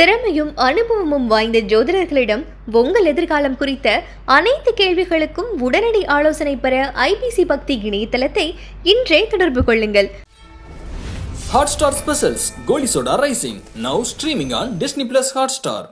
திறமையும் அனுபவமும் வாய்ந்த ஜோதிடர்களிடம் உங்கள் எதிர்காலம் குறித்த அனைத்து கேள்விகளுக்கும் உடனடி ஆலோசனை பெற ஐபிசி பக்தி இணையதளத்தை இன்றே தொடர்பு கொள்ளுங்கள். Hotstar specials Goli Soda rising now streaming on Disney plus Hotstar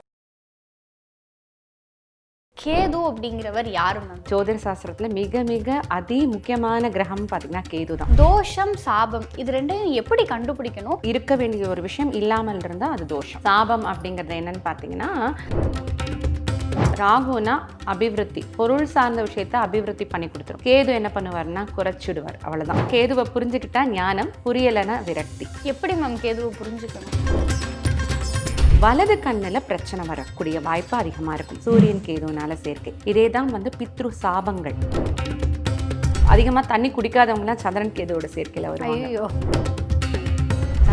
Ketu அப்படிங்கிறவர் யாரு மேம் ஜோதிட சாஸ்திரத்தில் மிக மிக அதி முக்கியமான கிரகம் பார்த்தீங்கன்னா கேது தான் தோஷம் சாபம் இது ரெண்டையும் எப்படி கண்டுபிடிக்கணும்? இருக்க வேண்டிய ஒரு விஷயம் இல்லாமல் இருந்தால் அது தோஷம். சாபம் அப்படிங்கிறது என்னன்னு பார்த்தீங்கன்னா ராகுனா அபிவிருத்தி பொருள் சார்ந்த விஷயத்த அபிவிருத்தி பண்ணி கொடுத்துரும். கேது என்ன பண்ணுவார்னா குறைச்சிடுவார் அவ்வளவுதான். கேதுவை புரிஞ்சுக்கிட்டா ஞானம் புரியலைன்னா விரக்தி. எப்படி மேம் கேதுவை புரிஞ்சுக்கணும்? வலது கண்ணில் பிரச்சனை வரக்கூடிய வாய்ப்பு அதிகமாக இருக்கும். சூரியன் கேதுனால சேர்க்கை. இதே தான் வந்து பித்ரு சாபங்கள். அதிகமாக தண்ணி குடிக்காதவங்கலாம் சந்திரன் கேதுவோட சேர்க்கையில் வரும் ஐயோ.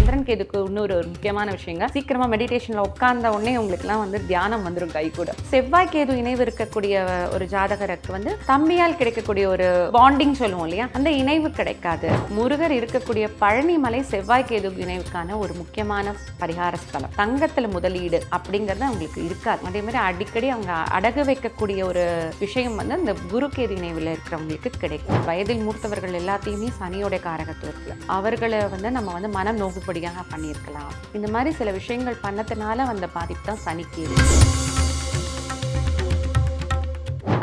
சந்திரன் கேதுக்கு இன்னொரு ஒரு முக்கியமான விஷயங்க. சீக்கிரமா மெடிடேஷன்ல உட்கார்ந்த உடனே உங்களுக்குலாம் வந்து தியானம் வந்துடும் கை கூட. செவ்வாய் கேது இணைவு இருக்கக்கூடிய ஒரு ஜாதகருக்கு வந்து தம்பியால் கிடைக்கக்கூடிய ஒரு பாண்டிங் சொல்லுவோம் இல்லையா? அந்த இணைவு கிடைக்காது. முருகர் இருக்கக்கூடிய பழனிமலை செவ்வாய் கேது இணைவுக்கான ஒரு முக்கியமான பரிகார ஸ்தலம். தங்கத்துல முதலீடு அப்படிங்கிறது அவங்களுக்கு இருக்காது. அதே மாதிரி அடிக்கடி அவங்க அடகு வைக்கக்கூடிய ஒரு விஷயம் வந்து அந்த குரு கேது இணைவில் இருக்கிறவங்களுக்கு கிடைக்கும். வயதில் மூத்தவர்கள் எல்லாத்தையுமே சனியோட காரகத்துவத்தில். அவர்களை வந்து நம்ம வந்து மனம் நோகுபடியாக பண்ணியிருக்கலாம். இந்த மாதிரி சில விஷயங்கள் பண்ணதுனால வந்த பாதிப்பு தான் சனிக்கு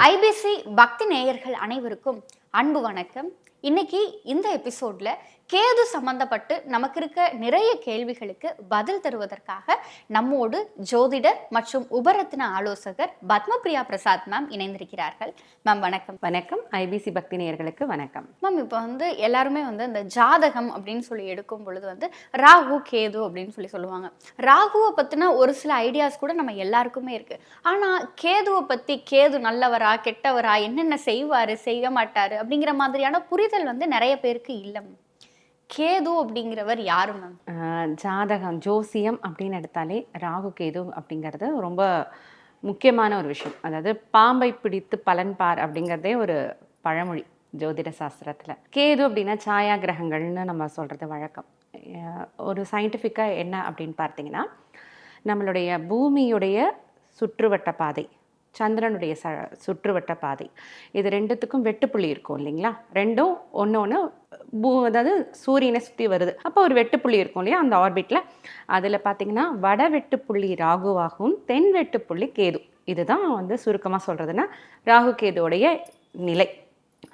ஐபிசி பக்தி நேயர்கள் அனைவருக்கும் அன்பு வணக்கம். இன்னைக்கு இந்த எபிசோட்ல கேது சம்பந்தப்பட்டு நமக்கு இருக்க நிறைய கேள்விகளுக்கு பதில் தருவதற்காக நம்மோடு ஜோதிடர் மற்றும் உபரத்ன ஆலோசகர் பத்மபிரியா பிரசாத் மேம் இணைந்திருக்கிறார்கள். மேம் வணக்கம். வணக்கம். ஐபிசி பக்தி நேயர்களுக்கு வணக்கம். மேம் இப்போ வந்து எல்லாருமே வந்து இந்த ஜாதகம் அப்படின்னு சொல்லி எடுக்கும் பொழுது வந்து ராகு கேது அப்படின்னு சொல்லி சொல்லுவாங்க. ராகுவை பற்றின ஒரு சில ஐடியாஸ் கூட நம்ம எல்லாருக்குமே இருக்கு. ஆனால் கேதுவை பற்றி கேது நல்லவரா கெட்டவரா என்னென்ன செய்வார் செய்ய மாட்டார் அப்படிங்கிற மாதிரியான புரிதல் வந்து நிறைய பேருக்கு இல்லை மேம் கேது அப்படிங்கிறவர் யாரு மேம் ஜாதகம் ஜோசியம் அப்படின்னு எடுத்தாலே ராகு கேது அப்படிங்கிறது ரொம்ப முக்கியமான ஒரு விஷயம். அதாவது பாம்பை பிடித்து பலன் பார் அப்படிங்கிறதே ஒரு பழமொழி ஜோதிட சாஸ்திரத்தில். கேது அப்படின்னா சாயா கிரகங்கள்னு நம்ம சொல்கிறது வழக்கம். ஒரு சயின்டிஃபிக்காக என்ன அப்படின்னு பார்த்தீங்கன்னா நம்மளுடைய பூமியுடைய சுற்றுவட்ட பாதை சந்திரனுடைய ச சுற்றுவட்ட பாதை இது ரெண்டுத்துக்கும் வெட்டுப்புள்ளி இருக்கும் இல்லைங்களா? ரெண்டும் ஒன்று ஒன்று பூ அதாவது சூரியனை சுற்றி வருது. அப்போ ஒரு வெட்டுப்புள்ளி இருக்கும் இல்லையா? அந்த ஆர்பிட்டில் அதில் பார்த்தீங்கன்னா வட வெட்டுப்புள்ளி ராகுவாகவும் தென் வெட்டுப்புள்ளி கேது. இதுதான் வந்து சுருக்கமாக சொல்கிறதுன்னா ராகு கேதுடைய நிலை.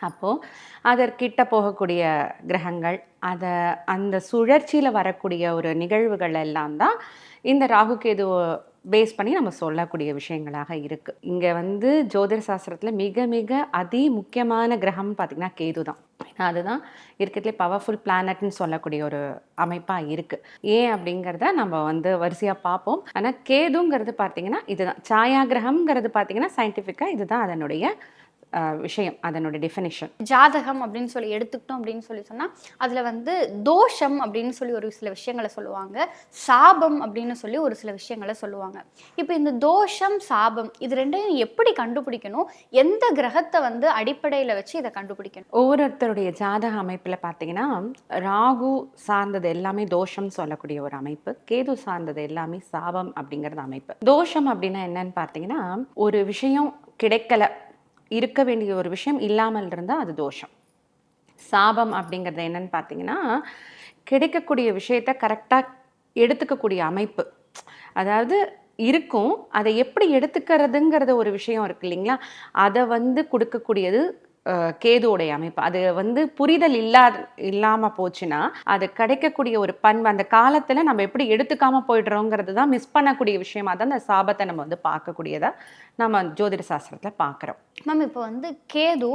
அப்போது அதற்கிட்ட போகக்கூடிய கிரகங்கள் அதை அந்த சுழற்சியில் வரக்கூடிய ஒரு நிகழ்வுகள் எல்லாம் தான் இந்த ராகு கேது பேஸ் பண்ணி நம்ம சொல்லக்கூடிய விஷயங்களாக இருக்குது இங்கே வந்து ஜோதிட சாஸ்திரத்தில் மிக மிக அதி முக்கியமான கிரகம்னு பார்த்திங்கன்னா கேது தான். ஏன்னா அதுதான் இருக்கிறதுலே பவர்ஃபுல் பிளானட்னு சொல்லக்கூடிய ஒரு அமைப்பாக இருக்குது ஏன் அப்படிங்கிறத நம்ம வந்து வரிசையாக பார்ப்போம் ஆனால் கேதுங்கிறது பார்த்திங்கன்னா இதுதான். சாயா கிரகம்ங்கிறது பார்த்திங்கன்னா சயின்டிஃபிக்காக இதுதான் அதனுடைய விஷயம் அதனுடைய டெஃபினிஷன் ஜாதகம் அப்படின்னு சொல்லி எடுத்துக்கிட்டோம் அப்படின்னு சொல்லி சொன்னா அதுல வந்து தோஷம் அப்படின்னு சொல்லி ஒரு சில விஷயங்களை சொல்லுவாங்க. சாபம் அப்படின்னு சொல்லி ஒரு சில விஷயங்களை சொல்லுவாங்க. இப்போ இந்த தோஷம் சாபம் இது ரெண்டையும் எப்படி கண்டுபிடிக்கணும்? எந்த கிரகத்தை வந்து அடிப்படையில வச்சு இதை கண்டுபிடிக்கணும்? ஒவ்வொருத்தருடைய ஜாதக அமைப்பில் பார்த்தீங்கன்னா ராகு சார்ந்தது எல்லாமே தோஷம் சொல்லக்கூடிய ஒரு அமைப்பு. கேது சார்ந்தது எல்லாமே சாபம் அப்படிங்கிறது அமைப்பு. தோஷம் அப்படின்னா என்னன்னு பார்த்தீங்கன்னா ஒரு விஷயம் கிடைக்கல இருக்க வேண்டிய ஒரு விஷயம் இல்லாமல் இருந்தால் அது தோஷம். சாபம் அப்படிங்கிறது என்னன்னு பார்த்தீங்கன்னா கிடைக்கக்கூடிய விஷயத்த கரெக்டாக எடுத்துக்கக்கூடிய அமைப்பு. அதாவது இருக்கும். அதை எப்படி எடுத்துக்கிறதுங்கிறது ஒரு விஷயம் இருக்கு இல்லைங்களா? அதை வந்து கொடுக்கக்கூடியது அஹ், கேதுவோடைய அமைப்பு. அது வந்து புரிதல் இல்லா இல்லாமல் போச்சுன்னா அது கிடைக்கக்கூடிய ஒரு பண்பு அந்த காலத்தில் நம்ம எப்படி எடுத்துக்காம போயிடுறோங்கிறது தான் மிஸ் பண்ணக்கூடிய விஷயமா தான் அந்த சாபத்தை நம்ம வந்து பார்க்கக்கூடியதாக நம்ம ஜோதிட சாஸ்திரத்தில் பார்க்குறோம் மேம் இப்போ வந்து கேது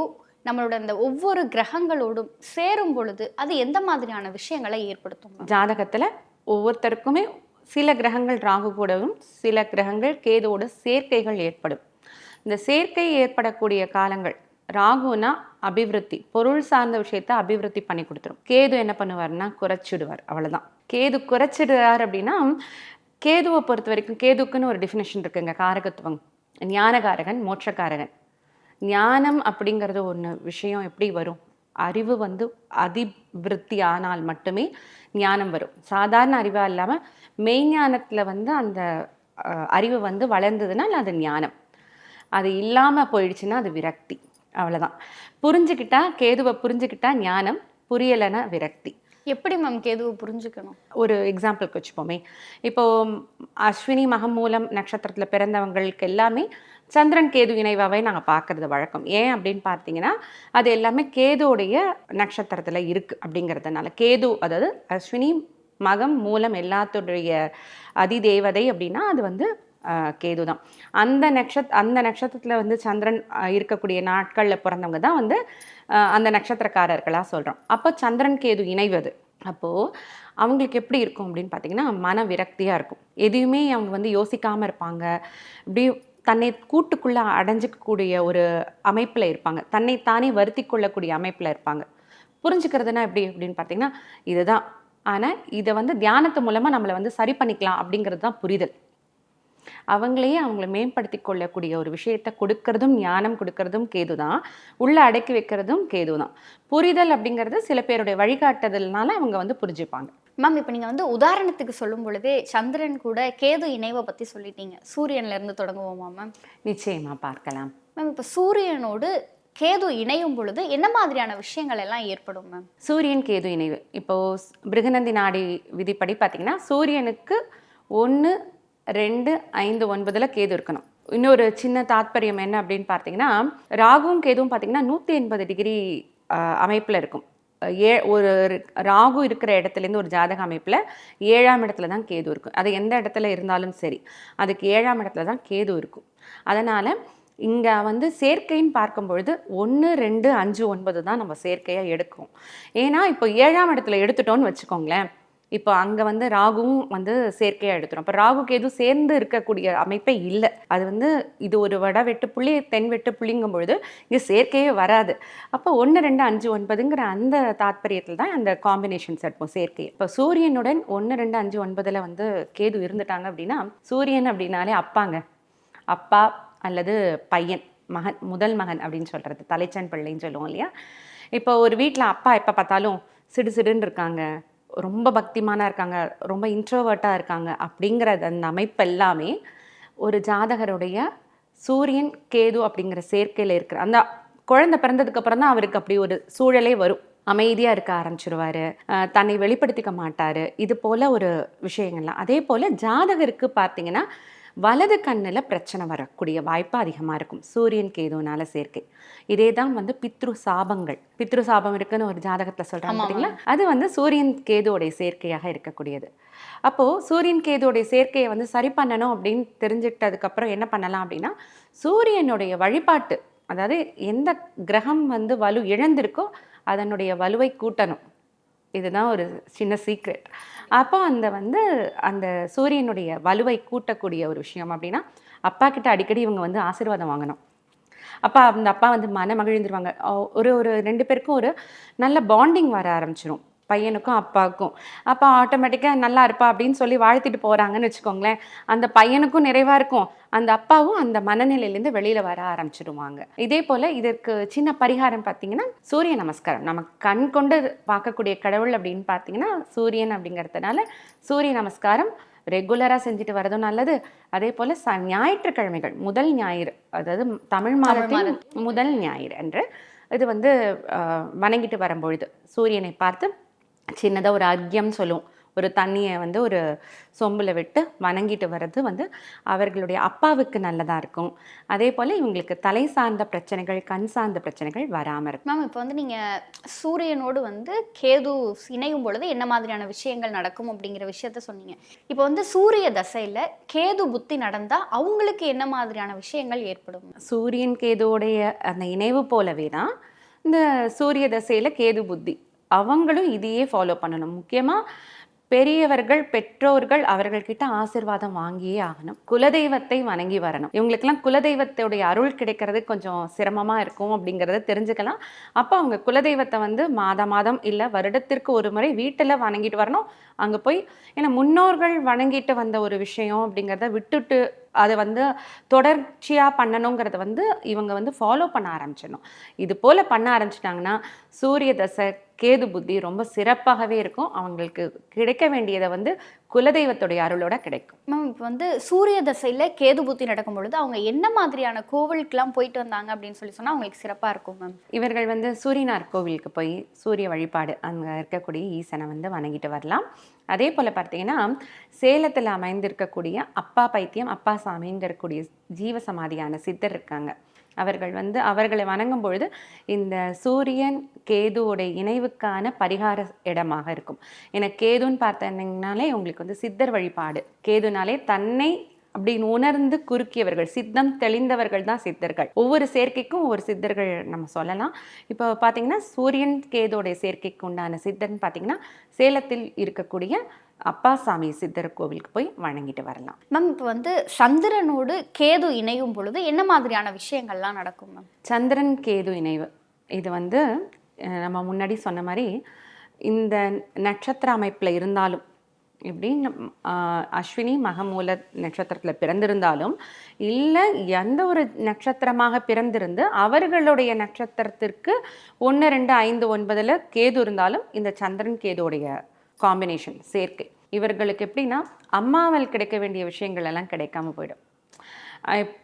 நம்மளோட இந்த ஒவ்வொரு கிரகங்களோடும் சேரும் பொழுது அது எந்த மாதிரியான விஷயங்களை ஏற்படுத்தும் ஜாதகத்தில் ஒவ்வொருத்தருக்குமே சில கிரகங்கள் ராகு கூடவும் சில கிரகங்கள் கேதுவோட சேர்க்கைகள் ஏற்படும். இந்த சேர்க்கை ஏற்படக்கூடிய காலங்கள் ராகுனா அபிவிருத்தி பொருள் சார்ந்த விஷயத்த அபிவிருத்தி பண்ணி கொடுத்துரும். கேது என்ன பண்ணுவார்னா குறைச்சிடுவார் அவ்வளோதான் கேது குறைச்சிடுறார் அப்படின்னா கேதுவை பொறுத்த வரைக்கும் கேதுக்குன்னு ஒரு டெஃபினேஷன் இருக்குங்க காரகத்துவம். ஞானகாரகன் மோட்சக்காரகன். ஞானம் அப்படிங்கிறது ஒன்று விஷயம் எப்படி வரும்? அறிவு வந்து அதிவிருத்தி ஆனால் மட்டுமே ஞானம் வரும். சாதாரண அறிவாக இல்லாமல் மெய்ஞானத்தில் வந்து அந்த அறிவு வந்து வளர்ந்ததுன்னா அது ஞானம். அது இல்லாமல் போயிடுச்சுன்னா அது விரக்தி. அவ்வளோதான் புரிஞ்சுக்கிட்டா கேதுவை புரிஞ்சுக்கிட்டா ஞானம் புரியலைன்னா விரக்தி. எப்படி மேம் கேதுவை புரிஞ்சுக்கணும்? ஒரு எக்ஸாம்பிளுக்கு வச்சுப்போமே. இப்போ அஸ்வினி மகம் மூலம் நட்சத்திரத்தில் பிறந்தவங்களுக்கு எல்லாமே சந்திரன் கேது இணைவாவே நாங்கள் பார்க்குறது வழக்கம். ஏன் அப்படின்னு பார்த்தீங்கன்னா அது எல்லாமே கேதுவுடைய நட்சத்திரத்தில் இருக்குது அப்படிங்கிறதுனால. கேது அதாவது அஸ்வினி மகம் மூலம் எல்லாத்துடைய அதிதேவதை அப்படின்னா அது வந்து கேது தான் அந்த நட்சத் அந்த நட்சத்திரத்தில் வந்து சந்திரன் இருக்கக்கூடிய நாட்களில் பிறந்தவங்க தான் வந்து அந்த நட்சத்திரக்காரர்களாக சொல்கிறோம் அப்போ சந்திரன் கேது இணைவது. அப்போது அவங்களுக்கு எப்படி இருக்கும் அப்படின்னு பார்த்தீங்கன்னா மன விரக்தியாக இருக்கும். எதையுமே அவங்க வந்து யோசிக்காமல் இருப்பாங்க. இப்படி தன்னை கூட்டுக்குள்ளே அடைஞ்சிக்கக்கூடிய ஒரு அமைப்பில் இருப்பாங்க. தன்னை தானே வருத்தி கொள்ளக்கூடிய அமைப்பில் இருப்பாங்க. புரிஞ்சுக்கிறதுனா எப்படி அப்படின்னு பார்த்தீங்கன்னா இதுதான். ஆனால் இதை வந்து தியானத்து மூலமாக நம்மளை வந்து சரி பண்ணிக்கலாம் அப்படிங்கிறது தான் புரிதல். அவங்களையே அவங்கள மேம்படுத்தி கொள்ளக்கூடிய ஒரு விஷயத்தை கொடுக்கறதும் ஞானம் கொடுக்கறதும் கேது தான். உள்ள அடக்கி வைக்கிறதும் கேது தான். புரிதல் அப்படிங்கிறது சில பேருடைய வழிகாட்டுதல்னால அவங்க வந்து புரிஞ்சுப்பாங்க. மேம் இப்போ நீங்கள் வந்து உதாரணத்துக்கு சொல்லும் பொழுதே சந்திரன் கூட கேது இணைவை பற்றி சொல்லிட்டீங்க. சூரியன்ல இருந்து தொடங்குவோமா மேம்? நிச்சயமா பார்க்கலாம். மேம் இப்போ சூரியனோடு கேது இணையும் பொழுது என்ன மாதிரியான விஷயங்கள் எல்லாம் ஏற்படும் மேம்? சூரியன் கேது இணைவு. இப்போ ஸ்- பிருகநந்தி நாடி விதிப்படி பார்த்தீங்கன்னா சூரியனுக்கு ஒன்று ரெண்டு ஐந்து ஒன்பதில் கேது இருக்கணும். இன்னொரு சின்ன தாத்பரியம் என்ன அப்படின்னு பார்த்தீங்கன்னா ராகுவும் கேதுவும் பார்த்தீங்கன்னா நூற்றி எண்பது டிகிரி அமைப்பில் இருக்கும். ஏ ஒரு ராகு இருக்கிற இடத்துலேருந்து ஒரு ஜாதக அமைப்பில் ஏழாம் இடத்துல தான் கேது இருக்கும். அது எந்த இடத்துல இருந்தாலும் சரி அதுக்கு ஏழாம் இடத்துல தான் கேது இருக்கும். அதனால் இங்கே வந்து சேர்க்கைன்னு பார்க்கும்பொழுது ஒன்று ரெண்டு அஞ்சு ஒன்பது தான் நம்ம சேர்க்கையாக எடுக்கும். ஏன்னா இப்போ ஏழாம் இடத்துல எடுத்துட்டோன்னு வச்சுக்கோங்களேன் இப்போ அங்கே வந்து ராகுவும் வந்து சேர்க்கையாக எடுத்துரும். அப்போ ராகு கேது சேர்ந்து இருக்கக்கூடிய அமைப்பே இல்லை. அது வந்து இது ஒரு வட வெட்டு புள்ளி தென் வெட்டு புள்ளிங்கும் பொழுது இங்கே சேர்க்கையே வராது. அப்போ ஒன்று ரெண்டு அஞ்சு ஒன்பதுங்கிற அந்த தாத்பரியத்தில் தான் அந்த காம்பினேஷன்ஸ் எடுப்போம் சேர்க்கை. இப்போ சூரியனுடன் ஒன்று ரெண்டு அஞ்சு ஒன்பதில் வந்து கேது இருந்துட்டாங்க அப்படின்னா சூரியன் அப்படின்னாலே அப்பாங்க. அப்பா அல்லது பையன் மகன் முதல் மகன் அப்படின்னு சொல்கிறது தலைச்சன் பிள்ளைன்னு சொல்லுவோம் இல்லையா? இப்போ ஒரு வீட்டில் அப்பா எப்போ பார்த்தாலும் சிடு சிடுன்னு இருக்காங்க. ரொம்ப பக்திமானாக இருக்காங்க ரொம்ப இன்ட்ரோவர்ட்டாக இருக்காங்க அப்படிங்கிறது அந்த அமைப்பு எல்லாமே ஒரு ஜாதகருடைய சூரியன் கேது அப்படிங்கிற சேர்க்கையில் இருக்கிற அந்த குழந்தை பிறந்ததுக்கப்புறம் தான் அவருக்கு அப்படி ஒரு சூழலே வரும். அமைதியாக இருக்க ஆரம்பிச்சிருவார். தன்னை வெளிப்படுத்திக்க மாட்டார். இது போல் ஒரு விஷயங்கள்லாம். அதே போல் ஜாதகருக்கு பார்த்தீங்கன்னா வலது கண்ணில் பிரச்சனை வரக்கூடிய வாய்ப்பு அதிகமாக இருக்கும். சூரியன் கேதுனால சேர்க்கை. இதே தான் வந்து பித்ரு சாபங்கள். பித்ரு சாபம் இருக்குன்னு ஒரு ஜாதகத்தில் சொல்கிறாங்க பார்த்தீங்களா அது வந்து சூரியன் கேதுவோடைய சேர்க்கையாக இருக்கக்கூடியது. அப்போது சூரியன் கேதுவோடைய சேர்க்கையை வந்து சரி பண்ணணும் அப்படின்னு தெரிஞ்சிட்டதுக்கப்புறம் என்ன பண்ணலாம் அப்படின்னா சூரியனுடைய வழிபாட்டு அதாவது எந்த கிரகம் வந்து வலு இழந்திருக்கோ அதனுடைய வலுவை கூட்டணும். இதுதான் ஒரு சின்ன சீக்ரெட் அப்போ அந்த வந்து அந்த சூரியனுடைய வலுவை கூட்டக்கூடிய ஒரு விஷயம் அப்படின்னா அப்பா கிட்ட அடிக்கடி இவங்க வந்து ஆசீர்வாதம் வாங்கணும். அப்பா அந்த அப்பா வந்து மன மகிழ்ந்துருவாங்க ஒரு ஒரு ரெண்டு பேருக்கும் ஒரு நல்ல பாண்டிங் வர ஆரம்பிச்சிடும் பையனுக்கும் அப்பாவுக்கும். அப்பா ஆட்டோமேட்டிக்காக நல்லா இருப்பா அப்படின்னு சொல்லி வாழ்த்திட்டு போகிறாங்கன்னு வச்சுக்கோங்களேன். அந்த பையனுக்கும் நிறைவாக இருக்கும். அந்த அப்பாவும் அந்த மனநிலையிலேருந்து வெளியில் வர ஆரம்பிச்சிடுவாங்க. இதே போல் இதற்கு சின்ன பரிகாரம் பார்த்தீங்கன்னா சூரிய நமஸ்காரம். நம்ம கண் கொண்டு பார்க்கக்கூடிய கடவுள் அப்படின்னு பார்த்தீங்கன்னா சூரியன் அப்படிங்கிறதுனால சூரிய நமஸ்காரம் ரெகுலராக செஞ்சுட்டு வரதும் நல்லது. அதே போல் ச ஞாயிற்றுக்கிழமைகள் முதல் ஞாயிறு அதாவது தமிழ் மாதத்தின் முதல் ஞாயிறு அன்று இது வந்து வணங்கிட்டு வரும்பொழுது சூரியனை பார்த்து சின்னதாக ஒரு அர்க்கியம் சொல்லுவோம். ஒரு தண்ணியை வந்து ஒரு சொம்பில் விட்டு வணங்கிட்டு வர்றது வந்து அவர்களுடைய அப்பாவுக்கு நல்லதாக இருக்கும். அதே போல் இவங்களுக்கு தலை சார்ந்த பிரச்சனைகள் கண் சார்ந்த பிரச்சனைகள் வராமல் இருக்கும். மேம் இப்போ வந்து நீங்கள் சூரியனோடு வந்து கேது இணையும் பொழுது என்ன மாதிரியான விஷயங்கள் நடக்கும் அப்படிங்கிற விஷயத்த சொன்னீங்க. இப்போ வந்து சூரிய தசையில் கேது புத்தி நடந்தால் அவங்களுக்கு என்ன மாதிரியான விஷயங்கள் ஏற்படும்? சூரியன் கேதுவோடைய அந்த இணைவு போலவே தான் இந்த சூரிய தசையில் கேது புத்தி. அவங்களும் இதையே ஃபாலோ பண்ணணும். முக்கியமாக பெரியவர்கள் பெற்றோர்கள் அவர்கள்கிட்ட ஆசிர்வாதம் வாங்கியே ஆகணும். குலதெய்வத்தை வணங்கி வரணும். இவங்களுக்கெல்லாம் குலதெய்வத்தோடைய அருள் கிடைக்கிறது கொஞ்சம் சிரமமாக இருக்கும் அப்படிங்கிறத தெரிஞ்சுக்கலாம். அப்போ அவங்க குலதெய்வத்தை வந்து மாதம் மாதம் இல்லை வருடத்திற்கு ஒரு முறை வீட்டில் வணங்கிட்டு வரணும். அங்கே போய் ஏன்னா முன்னோர்கள் வணங்கிட்டு வந்த ஒரு விஷயம் அப்படிங்கிறத விட்டுட்டு அதை வந்து தொடர்ச்சியாக பண்ணணுங்கிறத வந்து இவங்க வந்து ஃபாலோ பண்ண ஆரம்பிச்சிடணும். இது போல் பண்ண ஆரம்பிச்சிட்டாங்கன்னா சூரிய தசை கேது புத்தி ரொம்ப சிறப்பாகவே இருக்கும். அவங்களுக்கு கிடைக்க வேண்டியதை வந்து குலதெய்வத்துடைய அருளோட கிடைக்கும். மேம் இப்போ வந்து சூரிய தசையில் கேது புத்தி நடக்கும் பொழுது அவங்க என்ன மாதிரியான கோவிலுக்கெல்லாம் போயிட்டு வந்தாங்க அப்படின்னு சொல்லி சொன்னால் அவங்களுக்கு சிறப்பாக இருக்கும் மேம். இவர்கள் வந்து சூரியனார் கோவிலுக்கு போய் சூரிய வழிபாடு அங்கே இருக்கக்கூடிய ஈசனை வந்து வணங்கிட்டு வரலாம். அதே போல் பார்த்தீங்கன்னா சேலத்தில் அமைந்திருக்கக்கூடிய அப்பா பைத்தியம் அப்பா சாமிங்கிறக்கூடிய ஜீவசமாதியான சித்தர் இருக்காங்க. அவர்கள் வந்து அவர்களை வணங்கும் பொழுது இந்த சூரியன் கேதுவோடைய இணைவுக்கான பரிகார இடமாக இருக்கும். ஏன்னா கேதுன்னு பார்த்தீங்கன்னாலே உங்களுக்கு வந்து சித்தர் வழிபாடு. கேதுனாலே தன்னை அப்படின்னு உணர்ந்து குறுக்கியவர்கள் சித்தம் தெளிந்தவர்கள் தான் சித்தர்கள். ஒவ்வொரு சேர்க்கைக்கும் ஒவ்வொரு சித்தர்கள் நம்ம சொல்லலாம். இப்போ பார்த்தீங்கன்னா சூரியன் கேதோடைய சேர்க்கைக்கு உண்டான சித்தர்னு பார்த்தீங்கன்னா சேலத்தில் இருக்கக்கூடிய அப்பாசாமி சித்தர் கோவிலுக்கு போய் வணங்கிட்டு வரலாம். மேம் இப்போ வந்து சந்திரனோடு கேது இணையும் பொழுது என்ன மாதிரியான விஷயங்கள்லாம் நடக்கும் மேம் சந்திரன் கேது இணைவு. இது வந்து நம்ம முன்னாடி சொன்ன மாதிரி இந்த நட்சத்திர அமைப்பில் இருந்தாலும் எப்படி அஸ்வினி மகமூல நட்சத்திரத்தில் பிறந்திருந்தாலும் இல்லை எந்த ஒரு நட்சத்திரமாக பிறந்திருந்து அவர்களுடைய நட்சத்திரத்திற்கு ஒன்று ரெண்டு ஐந்து ஒன்பதில் கேது இருந்தாலும் இந்த சந்திரன் கேதுவுடைய காம்பினேஷன் சேர்க்கை. இவர்களுக்கு எப்படின்னா அம்மாவால் கிடைக்க வேண்டிய விஷயங்கள் எல்லாம் கிடைக்காம போயிடும்.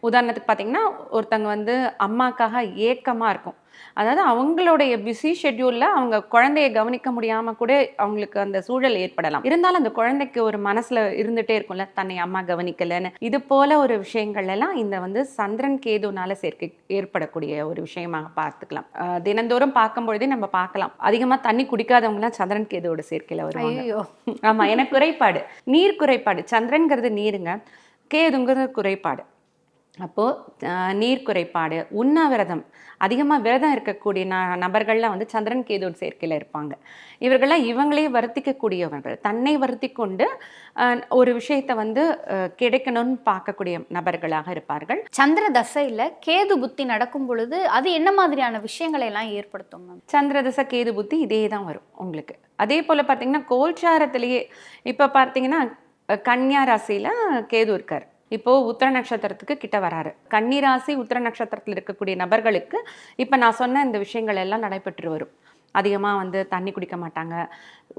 உதாரணத்துக்கு பார்த்தீங்கன்னா ஒருத்தங்க வந்து அம்மாக்காக ஏக்கமாக இருக்கும். அதாவது அவங்களுடைய பிஸி ஷெட்யூலில் அவங்க குழந்தைய கவனிக்க முடியாமல் கூட அவங்களுக்கு அந்த சூழல் ஏற்படலாம். இருந்தாலும் அந்த குழந்தைக்கு ஒரு மனசில் இருந்துகிட்டே இருக்கும்ல தன்னை அம்மா கவனிக்கலைன்னு. இது போல ஒரு விஷயங்கள் எல்லாம் இந்த வந்து சந்திரன் கேதுனால சேர்க்கை ஏற்படக்கூடிய ஒரு விஷயமாக பார்த்துக்கலாம். தினந்தோறும் பார்க்கும் பொழுதே நம்ம பார்க்கலாம். அதிகமாக தண்ணி குடிக்காதவங்கலாம் சந்திரன் கேதுவோட சேர்க்கையில் வருவாங்க. ஐயோ ஆமா எனக்கு குறைபாடு. நீர் குறைபாடு. சந்திரன்கிறது நீருங்க கேதுங்கிறது குறைபாடு. அப்போ அஹ், நீர் குறைபாடு உண்ணாவிரதம் அதிகமாக விரதம் இருக்கக்கூடிய ந நபர்கள்லாம் வந்து சந்திரன் கேதோட சேர்க்கையில் இருப்பாங்க. இவர்கள்லாம் இவங்களே வருத்திக்கக்கூடியவர்கள். தன்னை வருத்தி கொண்டு ஒரு விஷயத்தை வந்து கிடைக்கணும்னு பார்க்கக்கூடிய நபர்களாக இருப்பார்கள். சந்திர தசையில் கேது புத்தி நடக்கும் பொழுது அது என்ன மாதிரியான விஷயங்களை எல்லாம் ஏற்படுத்தும் மேம்? சந்திரதச கேது புத்தி இதே தான் வரும் உங்களுக்கு. அதே போல் பார்த்தீங்கன்னா கோல்சாரத்திலேயே இப்போ பார்த்தீங்கன்னா கன்னியா ராசியில் கேது இருக்கார். இப்போ உத்திர நட்சத்திரத்துக்கு கிட்ட வராரு. கன்னிராசி உத்திர நட்சத்திரத்தில் இருக்கக்கூடிய நபர்களுக்கு இப்போ நான் சொன்ன இந்த விஷயங்கள் எல்லாம் நடைபெற்று வரும் அதிகமாக வந்து தண்ணி குடிக்க மாட்டாங்க.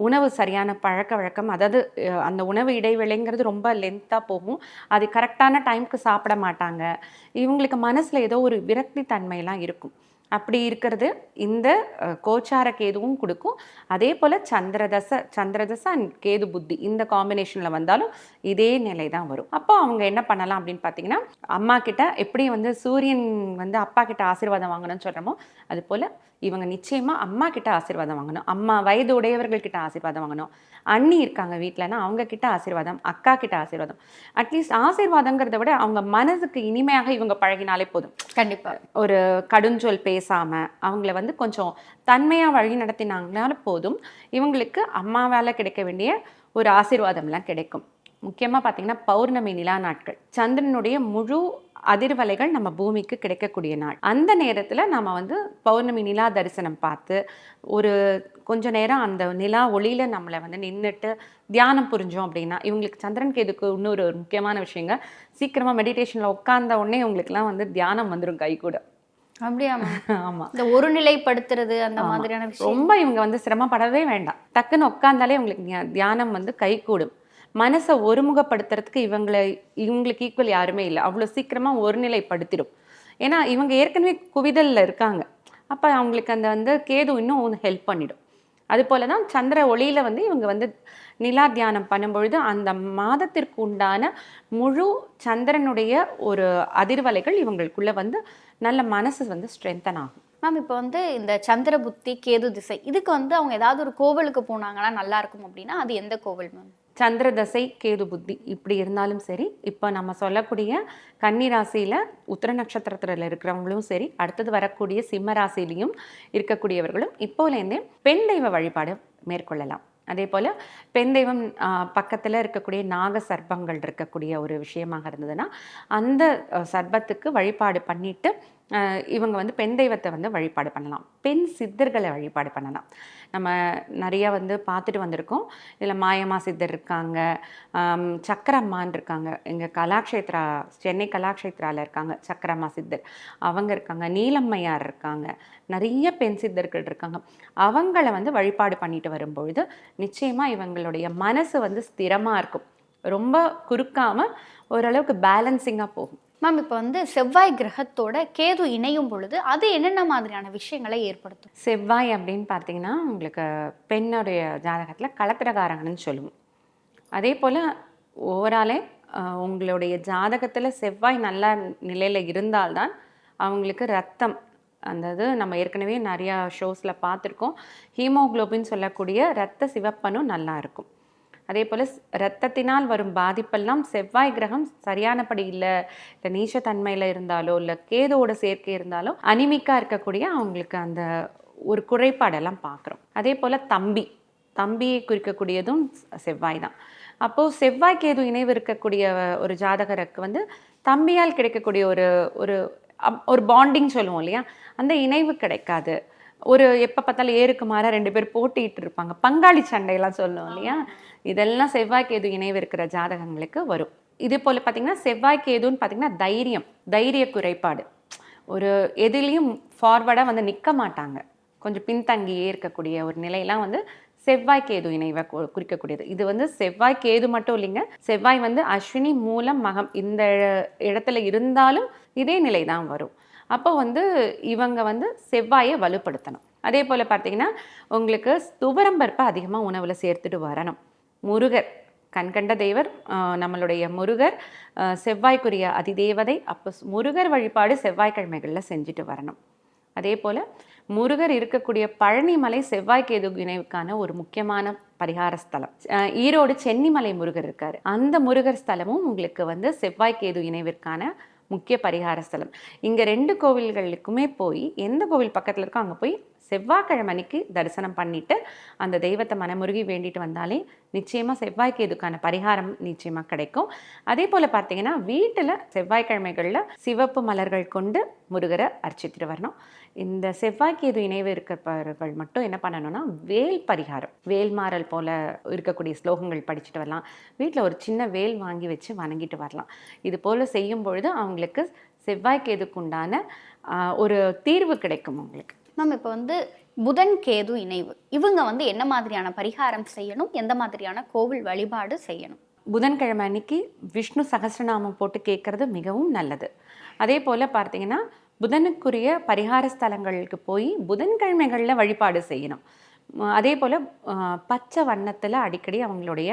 உணவு சரியான பழக்க வழக்கம் அதாவது அந்த உணவு இடைவேளைங்கிறது ரொம்ப லென்த்தாக போகும். அது கரெக்டான டைம்க்கு சாப்பிட மாட்டாங்க. இவங்களுக்கு மனசில் ஏதோ ஒரு விரக்தி தன்மையெல்லாம் இருக்கும். அப்படி இருக்கிறது. இந்த கோச்சார கேதுவும் கொடுக்கும். அதே போல் சந்திரதச சந்திரதச அண்ட் கேது புத்தி இந்த காம்பினேஷனில் வந்தாலும் இதே நிலை தான் வரும். அப்போ அவங்க என்ன பண்ணலாம் அப்படின்னு பார்த்தீங்கன்னா அம்மா கிட்ட எப்படி வந்து சூரியன் வந்து அப்பா கிட்ட ஆசீர்வாதம் வாங்கணும்னு சொல்கிறோமோ அது போல் இவங்க நிச்சயமாக அம்மா கிட்ட ஆசீர்வாதம் வாங்கணும். அம்மா வயது உடையவர்கள் கிட்ட ஆசீர்வாதம் வாங்கணும். அண்ணி இருக்காங்க வீட்டிலனா அவங்க கிட்ட ஆசீர்வாதம் அக்கா கிட்ட ஆசீர்வாதம் அட்லீஸ்ட் ஆசீர்வாதங்கிறத விட அவங்க மனதுக்கு இனிமையாக இவங்க பழகினாலே போதும். கண்டிப்பா. ஒரு கடுஞ்சொல் பேசாமல் அவங்கள வந்து கொஞ்சம் தன்மையாக வழி நடத்தினாங்கனாலும் போதும். இவங்களுக்கு அம்மாவால் கிடைக்க வேண்டிய ஒரு ஆசீர்வாதம்லாம் கிடைக்கும். முக்கியமாக பார்த்தீங்கன்னா பௌர்ணமி நிலா நாட்கள். சந்திரனுடைய முழு அதிர்வலைகள் நம்ம பூமிக்கு கிடைக்கக்கூடிய நாள். அந்த நேரத்தில் நம்ம வந்து பௌர்ணமி நிலா தரிசனம் பார்த்து ஒரு கொஞ்ச நேரம் அந்த நிலா ஒளியில் நம்மளை வந்து நின்றுட்டு தியானம் புரிஞ்சோம் அப்படின்னா இவங்களுக்கு சந்திரன் கேதுக்கு இன்னொரு ஒரு முக்கியமான விஷயங்க சீக்கிரமாக மெடிடேஷனில் உட்கார்ந்த உடனே இவங்களுக்குலாம் வந்து தியானம் வந்துடும் கை கூட. அப்படியா ஆமாம் இந்த ஒருநிலைப்படுத்துறது அந்த மாதிரியான விஷயம்? ரொம்ப இவங்க வந்து சிரமப்படவே வேண்டாம். டக்குன்னு உட்காந்தாலே உங்களுக்கு தியானம் வந்து கைகூடும் மனசை ஒருமுகப்படுத்துறதுக்கு இவங்களை இவங்களுக்கு ஈக்குவல் யாருமே இல்லை. அவ்வளோ சீக்கிரமாக ஒருநிலைப்படுத்திடும். ஏன்னா இவங்க ஏற்கனவே குவிதலில் இருக்காங்க. அப்போ அவங்களுக்கு அந்த வந்து கேது இன்னும் ஹெல்ப் பண்ணிடும். அதுபோல தான் சந்திர ஒளியில் வந்து இவங்க வந்து நிலா தியானம் பண்ணும்பொழுது அந்த மாதத்திற்கு உண்டான முழு சந்திரனுடைய ஒரு அதிர்வலைகள் இவங்களுக்குள்ள வந்து நல்ல மனசு வந்து ஸ்ட்ரென்தன் ஆகும். மேம் இப்போ வந்து இந்த சந்திர புத்தி கேது திசை இதுக்கு வந்து அவங்க ஏதாவது ஒரு கோவிலுக்கு போனாங்கன்னா நல்லா இருக்கும் அப்படின்னா அது எந்த கோவில் மேம் சந்திரதசை கேது புத்தி. இப்படி இருந்தாலும் சரி இப்போ நம்ம சொல்லக்கூடிய கன்னி ராசியில் உத்திர நட்சத்திரத்தில் இருக்கிறவங்களும் சரி அடுத்தது வரக்கூடிய சிம்ம ராசிலையும் இருக்கக்கூடியவர்களும் இப்போலேருந்தே பெண் தெய்வ வழிபாடு மேற்கொள்ளலாம். அதே போல் பெண் தெய்வம் பக்கத்தில் இருக்கக்கூடிய நாக சர்பங்கள் இருக்கக்கூடிய ஒரு விஷயமாக இருந்ததுன்னா அந்த சர்பத்துக்கு வழிபாடு பண்ணிட்டு இவங்க வந்து பெண் தெய்வத்தை வந்து வழிபாடு பண்ணலாம். பெண் சித்தர்களை வழிபாடு பண்ணலாம். நம்ம நிறையா வந்து பார்த்துட்டு வந்திருக்கோம். இதில் மாயமா சித்தர் இருக்காங்க. சக்கரம்மான் இருக்காங்க. எங்கள் கலாக்ஷேத்ரா சென்னை கலாக்ஷேத்ராவில் இருக்காங்க சக்கரம்மா சித்தர். அவங்க இருக்காங்க. நீலம்மையார் இருக்காங்க. நிறைய பெண் சித்தர்கள் இருக்காங்க. அவங்கள வந்து வழிபாடு பண்ணிட்டு வரும்பொழுது நிச்சயமாக இவங்களுடைய மனசு வந்து ஸ்திரமாக இருக்கும். ரொம்ப குறுக்காம ஓரளவுக்கு பேலன்சிங்காக போகும். மேம் இப்போ வந்து செவ்வாய் கிரகத்தோட கேது இணையும் பொழுது அது என்னென்ன மாதிரியான விஷயங்களை ஏற்படுத்தும்? செவ்வாய் அப்படின்னு பார்த்தீங்கன்னா உங்களுக்கு பெண்ணுடைய ஜாதகத்தில் கலத்திரகாரங்கன்னு சொல்லுவோம் அதே போல் ஓவராலே உங்களுடைய ஜாதகத்தில் செவ்வாய் நல்ல நிலையில் இருந்தால்தான் அவங்களுக்கு ரத்தம் அந்த இது நம்ம ஏற்கனவே நிறையா ஷோஸில் பார்த்துருக்கோம். ஹீமோக்ளோபின் சொல்லக்கூடிய ரத்த சிவப்பனும் நல்லா இருக்கும். அதே போல் ரத்தத்தினால் வரும் பாதிப்பெல்லாம் செவ்வாய் கிரகம் சரியானபடி இல்லை. இல்லை நீச்சத்தன்மையில் இருந்தாலோ இல்லை கேதோட சேர்க்கை இருந்தாலோ அனிமிக்காக இருக்கக்கூடிய அவங்களுக்கு அந்த ஒரு குறைபாடெல்லாம் பார்க்குறோம் அதே போல் தம்பி தம்பியை குறிக்கக்கூடியதும் செவ்வாய் தான். அப்போது செவ்வாய் கேது இணைவு இருக்கக்கூடிய ஒரு ஜாதகருக்கு வந்து தம்பியால் கிடைக்கக்கூடிய ஒரு ஒரு அப்- ஒரு பாண்டிங் சொல்லுவோம் இல்லையா? அந்த இணைவு கிடைக்காது. ஒரு எப்போ பார்த்தாலும் ஏருக்கு மாற ரெண்டு பேர் போட்டிட்டு இருப்பாங்க. பங்காளி சண்டையெல்லாம் சொல்லுவோம் இல்லையா? இதெல்லாம் செவ்வாய் கேது இணைவு இருக்கிற ஜாதகங்களுக்கு வரும். இதே போல் பார்த்தீங்கன்னா செவ்வாய் கேதுன்னு பார்த்தீங்கன்னா தைரியம் தைரிய குறைபாடு. ஒரு எதுலேயும் ஃபார்வர்டாக வந்து நிற்க மாட்டாங்க. கொஞ்சம் பின்தங்கியே இருக்கக்கூடிய ஒரு நிலையெல்லாம் வந்து செவ்வாய் கேது இணைவை குறிக்கக்கூடியது. இது வந்து செவ்வாய் கேது மட்டும் இல்லைங்க. செவ்வாய் வந்து அஸ்வினி மூலம் மகம் இந்த இடத்துல இருந்தாலும் இதே நிலை தான் வரும். அப்போ வந்து இவங்க வந்து செவ்வாயை வலுப்படுத்தணும். அதே போல் பார்த்தீங்கன்னா உங்களுக்கு துவரம்பருப்பை அதிகமாக உணவில் சேர்த்துட்டு வரணும். முருகர் கண்கண்ட தேவர் நம்மளுடைய முருகர் செவ்வாய்க்குரிய அதிதேவதை அப்போ ஸ்- முருகர் வழிபாடு செவ்வாய்க்கிழமைகளில் செஞ்சுட்டு வரணும். அதே போல் முருகர் இருக்கக்கூடிய பழனிமலை செவ்வாய்க்கேது இணைவுக்கான ஒரு முக்கியமான பரிகார ஸ்தலம். ஈரோடு சென்னிமலை முருகர் இருக்கார். அந்த முருகர் ஸ்தலமும் உங்களுக்கு வந்து செவ்வாய்க்கேது இணைவிற்கான முக்கிய பரிகார ஸ்தலம். இங்கே ரெண்டு கோவில்களுக்குமே போய் எந்த கோவில் பக்கத்தில் இருக்கோ அங்கே போய் செவ்வாய்க்கிழமை அன்னைக்கு தரிசனம் பண்ணிட்டு அந்த தெய்வத்தை மனமுருகி வேண்டிட்டு வந்தாலே நிச்சயமாக செவ்வாய்க்கு இதுக்கான பரிகாரம் நிச்சயமாக கிடைக்கும். அதே போல் பார்த்தீங்கன்னா வீட்டில் செவ்வாய்க்கிழமைகளில் சிவப்பு மலர்கள் கொண்டு முருகரை அர்ச்சித்துட்டு வரணும். இந்த செவ்வாய்க்கு இது இணைவு இருக்கிறவர்கள் மட்டும் என்ன பண்ணணும்னா வேல் பரிகாரம். வேல் மாறல் போல இருக்கக்கூடிய ஸ்லோகங்கள் படிச்சுட்டு வரலாம். வீட்டில் ஒரு சின்ன வேல் வாங்கி வச்சு வணங்கிட்டு வரலாம். இது போல் செய்யும் பொழுது அவங்களுக்கு செவ்வாய்க்கு எதுக்குண்டான ஆஹ், ஒரு தீர்வு கிடைக்கும் அவங்களுக்கு. மேம் இப்போ வந்து புதன் கேது இணைவு. இவங்க வந்து என்ன மாதிரியான பரிகாரம் செய்யணும்? எந்த மாதிரியான கோவில் வழிபாடு செய்யணும்? புதன்கிழமை அன்னைக்கு விஷ்ணு சகஸ்ரநாமம் போட்டு கேட்குறது மிகவும் நல்லது. அதே போல் பார்த்தீங்கன்னா புதனுக்குரிய பரிகார ஸ்தலங்களுக்கு போய் புதன்கிழமைகளில் வழிபாடு செய்யணும். அதே போல் பச்சை வண்ணத்தில் அடிக்கடி அவங்களுடைய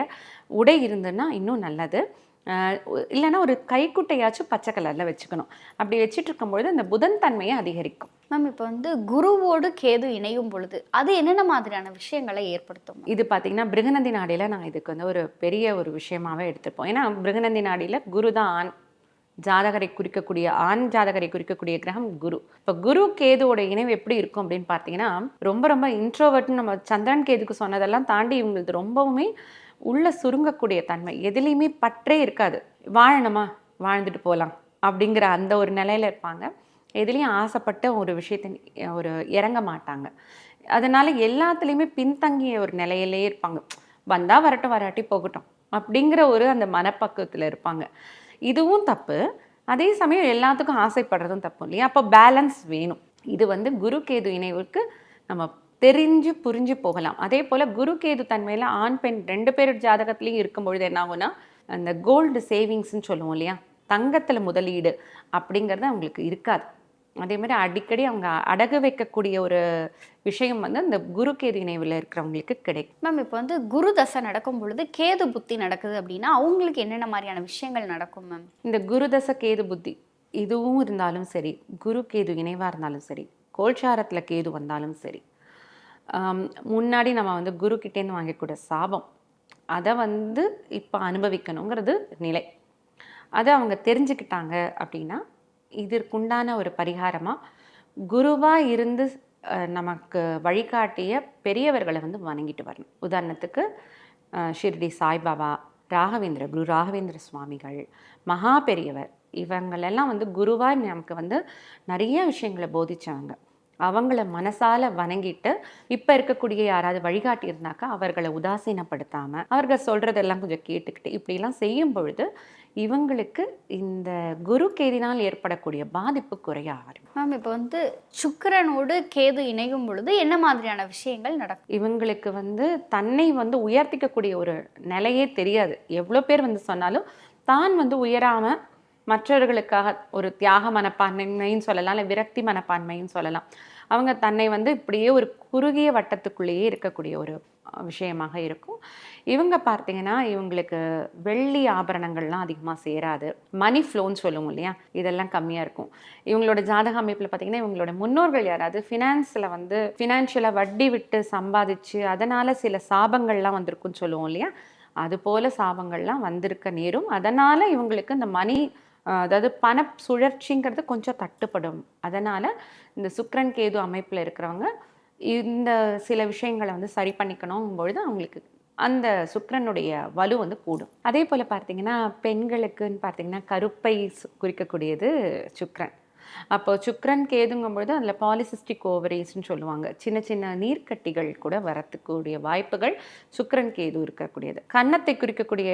உடை இருந்துன்னா இன்னும் நல்லது. இல்லைன்னா ஒரு கைக்குட்டையாச்சும் பச்சை கலரில் வச்சுக்கணும். அப்படி வச்சுட்டு இருக்கும்பொழுது அந்த புதன் தன்மையை அதிகரிக்கும். மேம் இப்போ வந்து குருவோடு கேது இணையும் பொழுது அது என்னென்ன மாதிரியான விஷயங்களை ஏற்படுத்தும் இது பார்த்தீங்கன்னா பிருகநந்தி நாடியில் நான் இதுக்கு வந்து ஒரு பெரிய ஒரு விஷயமாவே எடுத்திருப்போம் ஏன்னா பிருகநந்தி நாடியில் குரு தான் ஜாதகரை குறிக்கக்கூடிய ஆண் ஜாதகரை குறிக்கக்கூடிய கிரகம் குரு. இப்போ குரு கேதுவோட இணைவு எப்படி இருக்கும் அப்படின்னு பார்த்தீங்கன்னா ரொம்ப ரொம்ப இன்ட்ரோவர்ட்னு நம்ம சந்திரன் கேதுக்கு சொன்னதெல்லாம் தாண்டி இவங்களுக்கு ரொம்பவுமே உள்ள சுருங்கக்கூடிய தன்மை. எதுலேயுமே பற்றே இருக்காது. வாழணுமா? வாழ்ந்துட்டு போகலாம் அப்படிங்கிற அந்த ஒரு நிலையில இருப்பாங்க. எதுலேயும் ஆசைப்பட்ட ஒரு விஷயத்தை ஒரு இறங்க மாட்டாங்க. அதனால எல்லாத்துலேயுமே பின்தங்கிய ஒரு நிலையிலே இருப்பாங்க. வந்தால் வரட்டும் வராட்டி போகட்டும். அப்படிங்கிற ஒரு அந்த மனப்பக்குவத்தில் இருப்பாங்க. இதுவும் தப்பு. அதே சமயம் எல்லாத்துக்கும் ஆசைப்படுறதும் தப்பு இல்லையா? அப்போ பேலன்ஸ் வேணும். இது வந்து குரு கேது இணைவுக்கு நம்ம தெரிஞ்சு புரிஞ்சு போகலாம். அதே போல் குரு கேது தன்மையில் ஆண் பெண் ரெண்டு பேர் ஜாதகத்துலேயும் இருக்கும் பொழுது என்ன ஆகும்னா அந்த கோல்டு சேவிங்ஸ்ன்னு சொல்லுவோம் இல்லையா? தங்கத்தில் முதலீடு அப்படிங்கிறது அவங்களுக்கு இருக்காது. அதே மாதிரி அடிக்கடி அவங்க அடகு வைக்கக்கூடிய ஒரு விஷயம் வந்து அந்த குரு கேது இணைவில் இருக்கிறவங்களுக்கு கிடைக்கும். மேம் இப்போ வந்து குரு தசை நடக்கும் பொழுது கேது புத்தி நடக்குது அப்படின்னா அவங்களுக்கு என்னென்ன மாதிரியான விஷயங்கள் நடக்கும் மேம் இந்த குருதச கேது புத்தி இதுவும் இருந்தாலும் சரி குரு கேது இணைவாக இருந்தாலும் சரி கோல்சாரத்தில் கேது வந்தாலும் சரி முன்னாடி நம்ம வந்து குரு கிட்டேருந்து வாங்கக்கூடிய சாபம் அதை வந்து இப்போ அனுபவிக்கணுங்கிறது நிலை. அதை அவங்க தெரிஞ்சுக்கிட்டாங்க அப்படின்னா இதற்குண்டான ஒரு பரிகாரமாக குருவாக இருந்து நமக்கு வழிகாட்டிய பெரியவர்களை வந்து வணங்கிட்டு வரணும். உதாரணத்துக்கு ஷிர்டி சாய்பாபா ராகவேந்திர குரு ராகவேந்திர சுவாமிகள் மகா பெரியவர் இவங்களெல்லாம் வந்து குருவாக நமக்கு வந்து நிறைய விஷயங்களை போதிச்சாங்க அவங்கள மனசால வணங்கிட்டு இப்போ இருக்கக்கூடிய யாராவது வழிகாட்டி இருந்தாக்கா அவர்களை உதாசீனப்படுத்தாமல் அவர்கள் சொல்கிறதெல்லாம் கொஞ்சம் கேட்டுக்கிட்டு இப்படிலாம் செய்யும் பொழுது இவங்களுக்கு இந்த குரு கேதினால் ஏற்படக்கூடிய பாதிப்பு குறைய ஆரம்பிக்கும். மேம் இப்போ வந்து சுக்கிரனோடு கேது இணையும் பொழுது என்ன மாதிரியான விஷயங்கள் நடக்கும்? இவங்களுக்கு வந்து தன்னை வந்து உயர்த்திக்கக்கூடிய ஒரு நிலையே தெரியாது. எவ்வளோ பேர் வந்து சொன்னாலும் தான் வந்து உயராம மற்றவர்களுக்காக ஒரு தியாக மனப்பான்மைன்னு சொல்லலாம் இல்லை விரக்தி மனப்பான்மைன்னு சொல்லலாம். அவங்க தன்னை வந்து இப்படியே ஒரு குறுகிய வட்டத்துக்குள்ளேயே இருக்கக்கூடிய ஒரு விஷயமாக இருக்கும். இவங்க பார்த்தீங்கன்னா இவங்களுக்கு வெள்ளி ஆபரணங்கள்லாம் அதிகமாக சேராது. மணி ஃப்ளோன்னு சொல்லுவோம் இல்லையா? இதெல்லாம் கம்மியாக இருக்கும். இவங்களோட ஜாதக அமைப்பில் பார்த்தீங்கன்னா இவங்களோட முன்னோர்கள் யாராவது ஃபினான்ஸில் வந்து ஃபினான்ஷியலாக வட்டி விட்டு சம்பாதிச்சு அதனால் சில சாபங்கள்லாம் வந்திருக்குன்னு சொல்லுவோம் இல்லையா? அது போல் சாபங்கள்லாம் வந்திருக்க நேரும் அதனால் இவங்களுக்கு இந்த மணி அதாவது பண சுழற்சிங்கிறது கொஞ்சம் தட்டுப்படும். அதனால் இந்த சுக்ரன் கேது அமைப்பில் இருக்கிறவங்க இந்த சில விஷயங்களை வந்து சரி பண்ணிக்கணும் பொழுது அவங்களுக்கு அந்த சுக்கரனுடைய வலு வந்து கூடும். அதே போல் பார்த்தீங்கன்னா பெண்களுக்குன்னு பார்த்தீங்கன்னா கருப்பை சு- குறிக்கக்கூடியது சுக்கரன். அப்போ சுக்கிரன் கேதுங்கும் பொழுது அதில் பாலிசிஸ்டிக் ஓவரீஸ்னு சொல்லுவாங்க. சின்ன சின்ன நீர்க்கட்டிகள் கூட வரத்துக்கூடிய வாய்ப்புகள் சுக்கிரன் கேது இருக்கக்கூடியது. கன்னத்தை குறிக்கக்கூடிய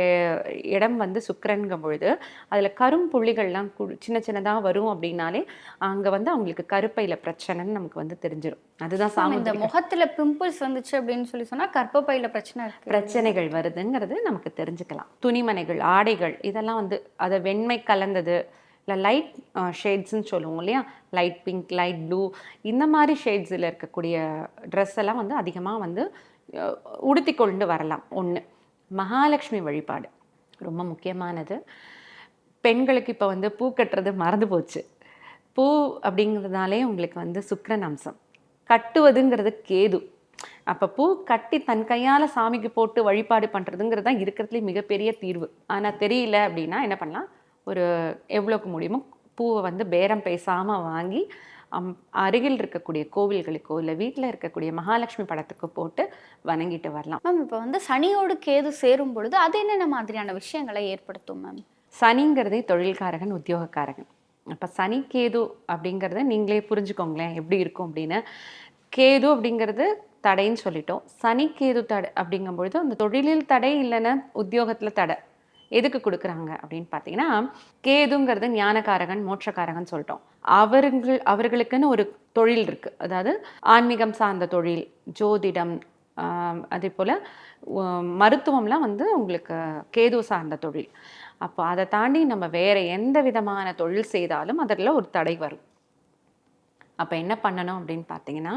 இடம் வந்து சுக்கிரன்கும் பொழுது அதில் கரும் புள்ளிகள்லாம் சின்ன சின்னதாக வரும் அப்படின்னாலே அங்கே வந்து அவங்களுக்கு கருப்பையில் பிரச்சனைன்னு நமக்கு வந்து தெரிஞ்சிடும் அதுதான் இந்த முகத்துல பிம்பிள்ஸ் வந்துச்சு அப்படின்னு சொல்லி சொன்னா கர்ப்பப்பையில பிரச்சனை பிரச்சனைகள் வருதுங்கிறது நமக்கு தெரிஞ்சுக்கலாம். துணிமனைகள் ஆடைகள் இதெல்லாம் வந்து அதை வெண்மை கலந்தது இல்லை லைட் ஷேட்ஸ்ன்னு சொல்லுவோம் இல்லையா? லைட் பிங்க் லைட் ப்ளூ இந்த மாதிரி ஷேட்ஸில் இருக்கக்கூடிய ட்ரெஸ் எல்லாம் வந்து அதிகமாக வந்து உடுத்தி கொண்டு வரலாம். ஒன்று மகாலட்சுமி வழிபாடு. ரொம்ப முக்கியமானது. பெண்களுக்கு இப்போ வந்து பூ கட்டுறது மறந்து போச்சு. பூ அப்படிங்கிறதுனாலே உங்களுக்கு வந்து சுக்கரன் அம்சம். கட்டுவதுங்கிறது கேது. அப்போ பூ கட்டி தன் கையால் சாமிக்கு போட்டு வழிபாடு பண்ணுறதுங்கிறது தான் இருக்கிறதுலே மிகப்பெரிய தீர்வு. ஆனால் தெரியல அப்படின்னா என்ன பண்ணலாம்? ஒரு எவ்வளோக்கு முடியுமோ பூவை வந்து பேரம் பேசாமல் வாங்கி அம் அருகில் இருக்கக்கூடிய கோவில்களுக்கோ இல்லை வீட்டில் இருக்கக்கூடிய மகாலட்சுமி படத்துக்கு போட்டு வணங்கிட்டு வரலாம். மேம் இப்போ வந்து சனியோடு கேது சேரும் பொழுது அது என்னென்ன மாதிரியான விஷயங்களை ஏற்படுத்தும் மேம்? சனிங்கிறதே தொழில்காரகன் உத்தியோகக்காரகன். அப்போ சனி கேது அப்படிங்கிறத நீங்களே புரிஞ்சுக்கோங்களேன் எப்படி இருக்கும் அப்படின்னு. கேது அப்படிங்கிறது தடைன்னு சொல்லிட்டோம். சனி கேது தடை அப்படிங்கும்பொழுது அந்த தொழிலில் தடை இல்லைன்னா உத்தியோகத்தில் தடை எதுக்கு கொடுக்குறாங்க அப்படின்னு பார்த்தீங்கன்னா கேதுங்கிறது ஞானகாரகன் மோட்சக்காரகன் சொல்லிட்டோம். அவர்கள் அவர்களுக்குன்னு ஒரு தொழில் இருக்குது அதாவது ஆன்மீகம் சார்ந்த தொழில் ஜோதிடம் அதே போல் மருத்துவம்லாம் வந்து உங்களுக்கு கேது சார்ந்த தொழில். அப்போ அதை தாண்டி நம்ம வேற எந்த விதமான தொழில் செய்தாலும் அதில் ஒரு தடை வரும். அப்போ என்ன பண்ணணும் அப்படின்னு பார்த்தீங்கன்னா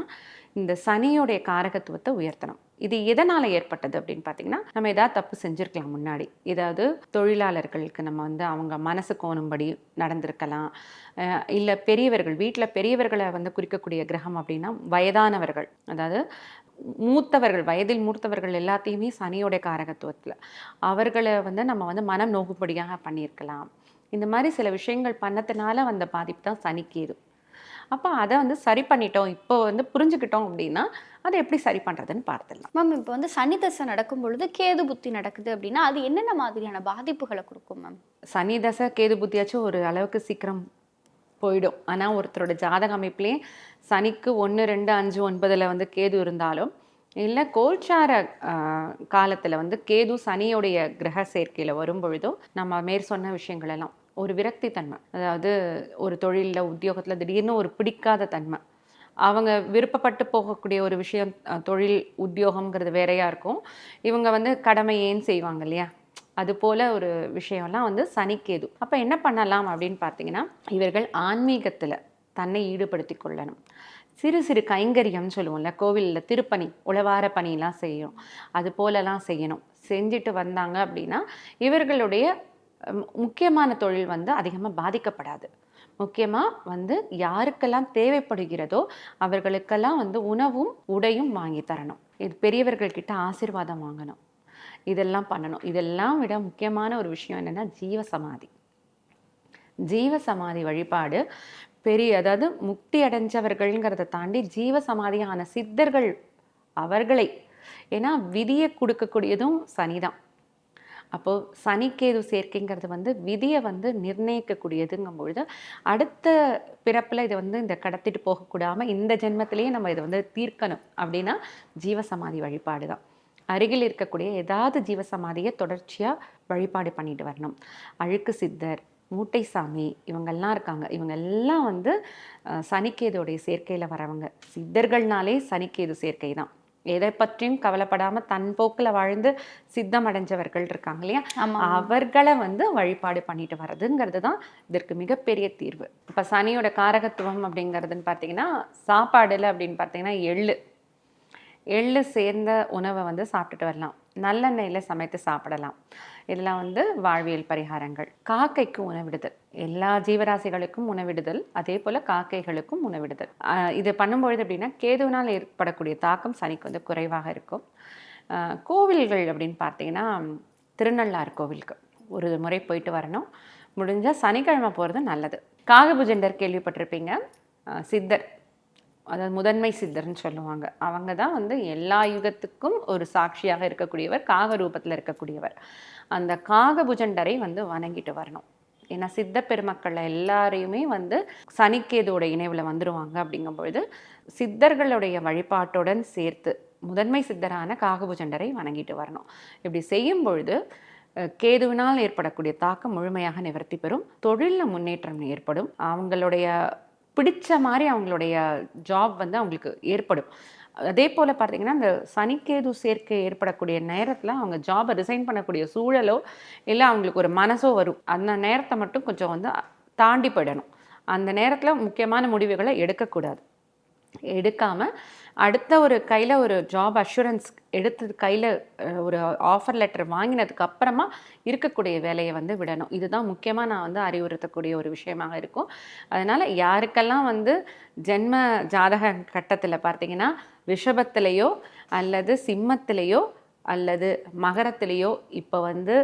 இந்த சனியோடைய காரகத்துவத்தை உயர்த்தணும். இது எதனால் ஏற்பட்டது அப்படின்னு பார்த்தீங்கன்னா நம்ம ஏதாவது தப்பு செஞ்சுருக்கலாம் முன்னாடி. ஏதாவது தொழிலாளர்களுக்கு நம்ம வந்து அவங்க மனசு கோணும்படி நடந்திருக்கலாம். இல்லை பெரியவர்கள் வீட்டில் பெரியவர்களை வந்து குறிக்கக்கூடிய கிரகம் அப்படின்னா வயதானவர்கள். அதாவது மூத்தவர்கள் வயதில் மூத்தவர்கள் எல்லாத்தையுமே சனியோடைய காரகத்துவத்தில். அவர்களை வந்து நம்ம வந்து மனம் நோகுபடியாக பண்ணியிருக்கலாம். இந்த மாதிரி சில விஷயங்கள் பண்ணதுனால வந்த பாதிப்பு தான் சனிக்கேது. அப்போ அதை வந்து சரி பண்ணிட்டோம். இப்போ வந்து புரிஞ்சுக்கிட்டோம் அப்படின்னா அதை எப்படி சரி பண்ணுறதுன்னு பார்த்துடலாம் மேம் இப்போ வந்து சனி தசை நடக்கும் பொழுது கேது புத்தி நடக்குது அப்படின்னா அது என்னென்ன மாதிரியான பாதிப்புகளை கொடுக்கும் மேம்? சனி தசை கேது புத்தியாச்சும் ஒரு அளவுக்கு சீக்கிரம் போயிடும். ஆனால் ஒருத்தரோட ஜாதக அமைப்புலேயே சனிக்கு ஒன்று ரெண்டு அஞ்சு ஒன்பதில் வந்து கேது இருந்தாலும் இல்லை கோல்சார காலத்தில் வந்து கேது சனியோடைய கிரக சேர்க்கையில் வரும் பொழுதோ நம்ம மேற் சொன்ன விஷயங்கள் எல்லாம் ஒரு விரக்தி தன்மை அதாவது ஒரு தொழிலில் உத்தியோகத்தில் திடீர்னு ஒரு பிடிக்காத தன்மை. அவங்க விருப்பப்பட்டு போகக்கூடிய ஒரு விஷயம் தொழில் உத்தியோகம்ங்கிறது வேறையாக இருக்கும். இவங்க வந்து கடமை ஏன் செய்வாங்க இல்லையா? அது போல் ஒரு விஷயம்லாம் வந்து சனிக்கேது. அப்போ என்ன பண்ணலாம் அப்படின்னு பார்த்தீங்கன்னா இவர்கள் ஆன்மீகத்தில் தன்னை ஈடுபடுத்தி கொள்ளணும். சிறு சிறு கைங்கரியம் சொல்லுவோம்ல கோவிலில் திருப்பணி உழவார பணியெலாம் செய்யணும். அது போலலாம் செய்யணும். செஞ்சுட்டு வந்தாங்க அப்படின்னா இவர்களுடைய முக்கியமான தொழில் வந்து அதிகமாக பாதிக்கப்படாது. முக்கியமாக வந்து யாருக்கெல்லாம் தேவைப்படுகிறதோ அவர்களுக்கெல்லாம் வந்து உணவும் உடையும் வாங்கி தரணும். இது பெரியவர்கள்கிட்ட ஆசிர்வாதம் வாங்கணும். இதெல்லாம் பண்ணணும். இதெல்லாம் விட முக்கியமான ஒரு விஷயம் என்னென்னா ஜீவ சமாதி ஜீவ சமாதி வழிபாடு பெரிய அதாவது முக்தி அடைஞ்சவர்கள்ங்கிறத தாண்டி ஜீவ சமாதியான சித்தர்கள் அவர்களை ஏன்னா விதியை கொடுக்கக்கூடியதும் சனிதான். அப்போது சனிக்கேது சேர்க்கைங்கிறது வந்து விதியை வந்து நிர்ணயிக்கக்கூடியதுங்கும் பொழுது அடுத்த பிறப்பில் இதை வந்து இந்த கடத்திட்டு போகக்கூடாமல் இந்த ஜென்மத்திலேயே நம்ம இதை வந்து தீர்க்கணும். அப்படின்னா ஜீவசமாதி வழிபாடு தான் அருகில் இருக்கக்கூடிய ஏதாவது ஜீவசமாதியை தொடர்ச்சியாக வழிபாடு பண்ணிட்டு வரணும். அழுக்கு சித்தர் மூட்டைசாமி இவங்கெல்லாம் இருக்காங்க. இவங்க எல்லாம் வந்து சனிக்கேதோடைய சேர்க்கையில் வரவங்க. சித்தர்கள்னாலே சனிக்கேது சேர்க்கை தான் எதை பற்றியும் கவலைப்படாம தன் போக்குல வாழ்ந்து சித்தம் அடைஞ்சவர்கள் இருக்காங்க இல்லையா. அவர்களை வந்து வழிபாடு பண்ணிட்டு வர்றதுங்கிறது தான் இதற்கு மிகப்பெரிய தீர்வு. இப்ப சனியோட காரகத்துவம் அப்படிங்கிறதுன்னு பார்த்தீங்கன்னா சாப்பாடுல அப்படின்னு பார்த்தீங்கன்னா எள்ளு. எள்ளு சேர்ந்த உணவை வந்து சாப்பிட்டுட்டு வரலாம். நல்லெண்ணெயில் சமைத்து சாப்பிடலாம். இதெல்லாம் வந்து வாழ்வியல் பரிகாரங்கள். காக்கைக்கு உணவிடுதல். எல்லா ஜீவராசிகளுக்கும் உணவிடுதல். அதே போல் காக்கைகளுக்கும் உணவிடுதல். இது பண்ணும்பொழுது அப்படின்னா கேதுவினால் ஏற்படக்கூடிய தாக்கம் சனிக்கு வந்து குறைவாக இருக்கும். கோவில்கள் அப்படின்னு பார்த்தீங்கன்னா திருநள்ளாறு கோவிலுக்கு ஒரு முறை போயிட்டு வரணும். முடிஞ்சால் சனிக்கிழமை போகிறது நல்லது. காகபுஜண்டர் கேள்விப்பட்டிருப்பீங்க. சித்தர் அதாவது முதன்மை சித்தர்னு சொல்லுவாங்க. அவங்க தான் வந்து எல்லா யுகத்துக்கும் ஒரு சாட்சியாக இருக்கக்கூடியவர் காக ரூபத்தில் இருக்கக்கூடியவர். அந்த காகபுஜண்டரை வந்து வணங்கிட்டு வரணும். ஏன்னா சித்த பெருமக்கள் எல்லாரையுமே வந்து சனிக்கேதோட இணைவில் வந்துடுவாங்க அப்படிங்கும்பொழுது சித்தர்களுடைய வழிபாட்டுடன் சேர்த்து முதன்மை சித்தரான காகபுஜண்டரை வணங்கிட்டு வரணும். இப்படி செய்யும் பொழுது கேதுவினால் ஏற்படக்கூடிய தாக்கம் முழுமையாக நிவர்த்தி பெறும். தொழிலில் முன்னேற்றம் ஏற்படும். அவங்களுடைய பிடிச்ச மாதிரி அவங்களுடைய ஜாப் வந்து அவங்களுக்கு ஏற்படும். அதே போல் பார்த்தீங்கன்னா இந்த சனிக்கேது சேர்க்கை ஏற்படக்கூடிய நேரத்தில் அவங்க ஜாபை ரிசைன் பண்ணக்கூடிய சூழலோ இல்லை அவங்களுக்கு ஒரு மனசோ வரும். அந்த நேரத்தை மட்டும் கொஞ்சம் வந்து தாண்டி போயிடணும். அந்த நேரத்தில் முக்கியமான முடிவுகளை எடுக்கக்கூடாது. எடுக்காமல் அடுத்த ஒரு கையில் ஒரு ஜாப் அஷூரன்ஸ் எடுத்து கையில் ஒரு ஆஃபர் லெட்டர் வாங்கினதுக்கு அப்புறமா இருக்கக்கூடிய வேலையை வந்து விடணும். இதுதான் முக்கியமாக நான் வந்து அறிவுறுத்தக்கூடிய ஒரு விஷயமாக இருக்கும். அதனால் யாருக்கெல்லாம் வந்து ஜென்ம ஜாதக கட்டத்தில் பார்த்தீங்கன்னா ரிஷபத்திலேயோ அல்லது சிம்மத்திலேயோ அல்லது மகரத்திலேயோ இப்போ வந்து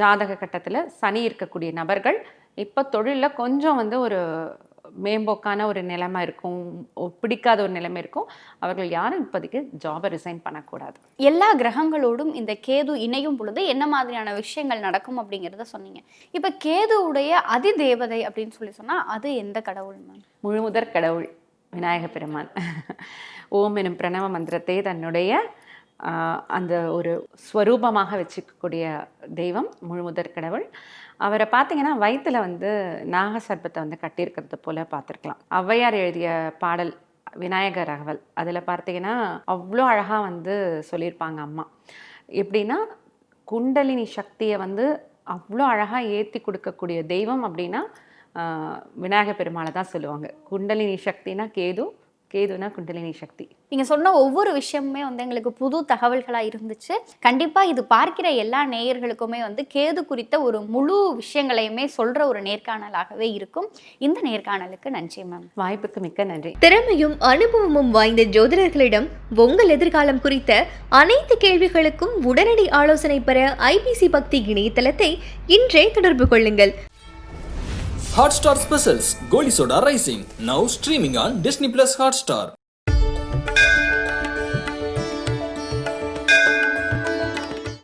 ஜாதக கட்டத்தில் சனி இருக்கக்கூடிய நபர்கள் இப்போ தொழிலில் கொஞ்சம் வந்து ஒரு மேம்போக்கான ஒரு நிலைமை இருக்கும் பிடிக்காத ஒரு நிலைமை இருக்கும். அவர்கள் யாரும் இப்போதைக்கு ஜாபை ரிசைன் பண்ணக்கூடாது. எல்லா கிரகங்களோடும் இந்த கேது இணையும் பொழுது என்ன மாதிரியான விஷயங்கள் நடக்கும் அப்படிங்கிறத சொன்னீங்க. இப்போ கேதுவுடைய அதிதேவதை அப்படின்னு சொல்லி சொன்னா அது எந்த கடவுள் மேம்? முழுமுதற் கடவுள் விநாயக பெருமான். ஓம் எனும் பிரணவ மந்திரத்தை தன்னுடைய அந்த ஒரு ஸ்வரூபமாக வச்சுக்கக்கூடிய தெய்வம் முழுமுதற் கடவுள். அவரை பார்த்தீங்கன்னா வயிற்றில் வந்து நாகசர்பத்தை வந்து கட்டியிருக்கிறது போல் பார்த்துருக்கலாம். ஔவையார் எழுதிய பாடல் விநாயகர் அகவல் அதில் பார்த்தீங்கன்னா அவ்வளோ அழகாக வந்து சொல்லியிருப்பாங்க அம்மா. எப்படின்னா குண்டலினி சக்தியை வந்து அவ்வளோ அழகாக ஏற்றி கொடுக்கக்கூடிய தெய்வம் அப்படின்னா ஆஹ், பெருமாளை தான் சொல்லுவாங்க. குண்டலினி சக்தினா கேது கேதுனா குண்டலினி சக்தி. நீங்க சொன்ன ஒவ்வொரு விஷயமுமே வந்து எங்களுக்கு புது தகவல்களா இருந்துச்சு. கண்டிப்பா இது பார்க்கிற எல்லா நேயர்களுக்குமே வந்து கேது குறித்த ஒரு முழு விஷயங்களையுமே சொல்ற ஒரு நேர்காணலாகவே இருக்கும். இந்த நேர்காணலுக்கு நன்றி மேம். வாய்ப்புக்கு மிக்க நன்றி. திறமையும் அனுபவமும் வாய்ந்த ஜோதிடர்களிடம் உங்கள் எதிர்காலம் குறித்த அனைத்து கேள்விகளுக்கும் உடனடி ஆலோசனை பெற ஐபிசி பக்தி இணையதளத்தை இன்றே தொடர்பு கொள்ளுங்கள். Hotstar Specials Goli Soda Rising now streaming on Disney Plus Hotstar.